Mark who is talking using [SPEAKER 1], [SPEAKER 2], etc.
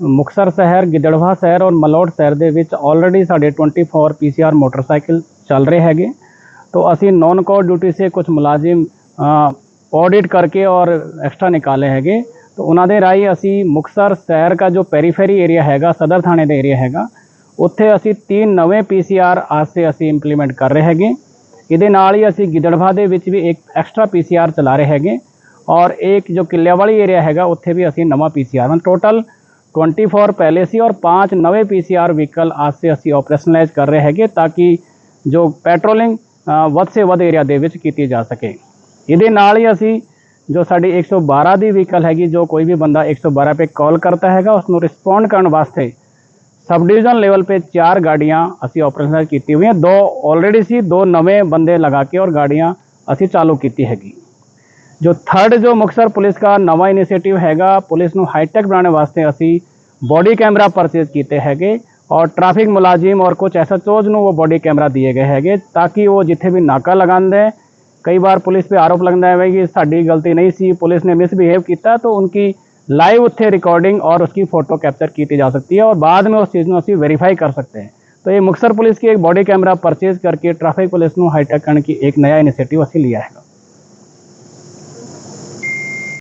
[SPEAKER 1] ਮੁਕਸਰ ਸ਼ਹਿਰ, ਗਿੱਦੜਵਾ ਸ਼ਹਿਰ ਔਰ ਮਲੋਟ ਸ਼ਹਿਰ ਦੇ ਵਿੱਚ ਆਲਰੇਡੀ ਸਾਡੇ 24 ਪੀਸੀਆਰ ਮੋਟਰਸਾਈਕਲ ਚੱਲ ਰਹੇ ਹੈਗੇ। तो ਅਸੀਂ ਨੌਨ ਕੋਰ ਡਿਊਟੀ ਸੇ ਕੁਝ ਮੁਲਾਜ਼ਮ ਆਡਿਟ ਕਰਕੇ ਔਰ ਐਕਸਟਰਾ ਨਿਕਾਲੇ ਹੈਗੇ। ਤਾਂ ਉਹਨਾਂ ਦੇ ਰਾਈ ਅਸੀਂ ਮੁਕਸਰ ਸ਼ਹਿਰ ਦਾ ਜੋ ਪੈਰੀਫੇਰੀ ਏਰੀਆ ਹੈਗਾ, ਸਦਰ ਥਾਣੇ ਦਾ ਏਰੀਆ ਹੈਗਾ, ਉੱਥੇ ਅਸੀਂ ਤਿੰਨ ਨਵੇਂ ਪੀਸੀਆਰ ਅੱਜ ਸੇ ਅਸੀਂ ਇੰਪਲੀਮੈਂਟ ਕਰ ਰਹੇ ਹੈਗੇ। ਇਹਦੇ ਨਾਲ ਹੀ ਅਸੀਂ ਗਿੱਦੜਵਾ ਦੇ ਵਿੱਚ ਵੀ ਇੱਕ ਐਕਸਟਰਾ ਪੀਸੀਆਰ ਚਲਾ ਰਹੇ ਹੈਗੇ। ਔਰ ਇੱਕ ਜੋ ਕਿੱਲਿਆਵਾਲੀ ਏਰੀਆ ਹੈਗਾ, ਉੱਥੇ ਵੀ ਅਸੀਂ ਨਵਾਂ ਪੀਸੀਆਰ ਮਨ ਟੋਟਲ 24 ਪਹਿਲੇ ਸੀ ਔਰ 5 ਨਵੇਂ ਪੀਸੀਆਰ ਵਹੀਕਲ ਅੱਜ ਸੇ ਅਸੀਂ ਆਪਰੇਸ਼ਨਲਾਈਜ਼ ਕਰ ਰਹੇ ਹੈਗੇ ਤਾਂ ਕਿ ਜੋ ਪੈਟਰੋਲਿੰਗ ਅ, ਵੱਧ ਸੇ ਵੱਧ ਏਰੀਆ ਦੇ ਵਿੱਚ ਕੀਤੀ ਜਾ ਸਕੇ ਇਹਦੇ ਨਾਲ ਹੀ ਅਸੀਂ ਜੋ ਸਾਡੀ 112 ਦੀ ਵਹੀਕਲ ਹੈਗੀ ਜੋ ਕੋਈ ਵੀ ਬੰਦਾ 112 पे ਕਾਲ ਕਰਤਾ ਹੈਗਾ ਉਸ ਨੂੰ ਰਿਸਪੌਂਡ ਕਰਨ ਵਾਸਤੇ ਸਬ ਡਿਵੀਜ਼ਨ ਲੈਵਲ पे ਚਾਰ ਗਾੜੀਆਂ ਅਸੀਂ ਆਪਰੇਸ਼ਨਲ ਕੀਤੀ ਹੋਈਆਂ ਦੋ ਆਲਰੇਡੀ ਸੀ ਦੋ ਨਵੇਂ ਬੰਦੇ ਲਗਾ ਕੇ ਔਰ ਗਾੜੀਆਂ ਅਸੀਂ ਚਾਲੂ ਕੀਤੀ ਹੈਗੀ ਜੋ ਥਰਡ ਜੋ ਮੁਕਤਸਰ ਪੁਲਿਸ ਦਾ ਨਵਾਂ ਇਨੀਸ਼ੀਏਟਿਵ ਹੈਗਾ ਪੁਲਿਸ ਨੂੰ ਹਾਈਟੈਕ ਬਣਾਉਣ ਵਾਸਤੇ ਅਸੀਂ बॉडी कैमरा परचेज किए है और ट्रैफ़िक मुलाजिम और कुछ ऐसा चोज वो बॉडी कैमरा दिए गए है ताकि वो जिथे भी नाका लगा दें कई बार पुलिस पे आरोप लगता है कि साड़ी गलती नहीं सी, पुलिस ने मिसबिहेव किया तो उनकी लाइव उत्थे रिकॉर्डिंग और उसकी फ़ोटो कैप्चर की जा सकती है और बाद में उस चीज़ में उसी वेरीफाई कर सकते हैं। तो ये मुक्सर पुलिस की एक बॉडी कैमरा परचेज करके ट्रैफ़िक पुलिस को हाईटेक करने की एक नया इनिशिएटिव असी लिया है।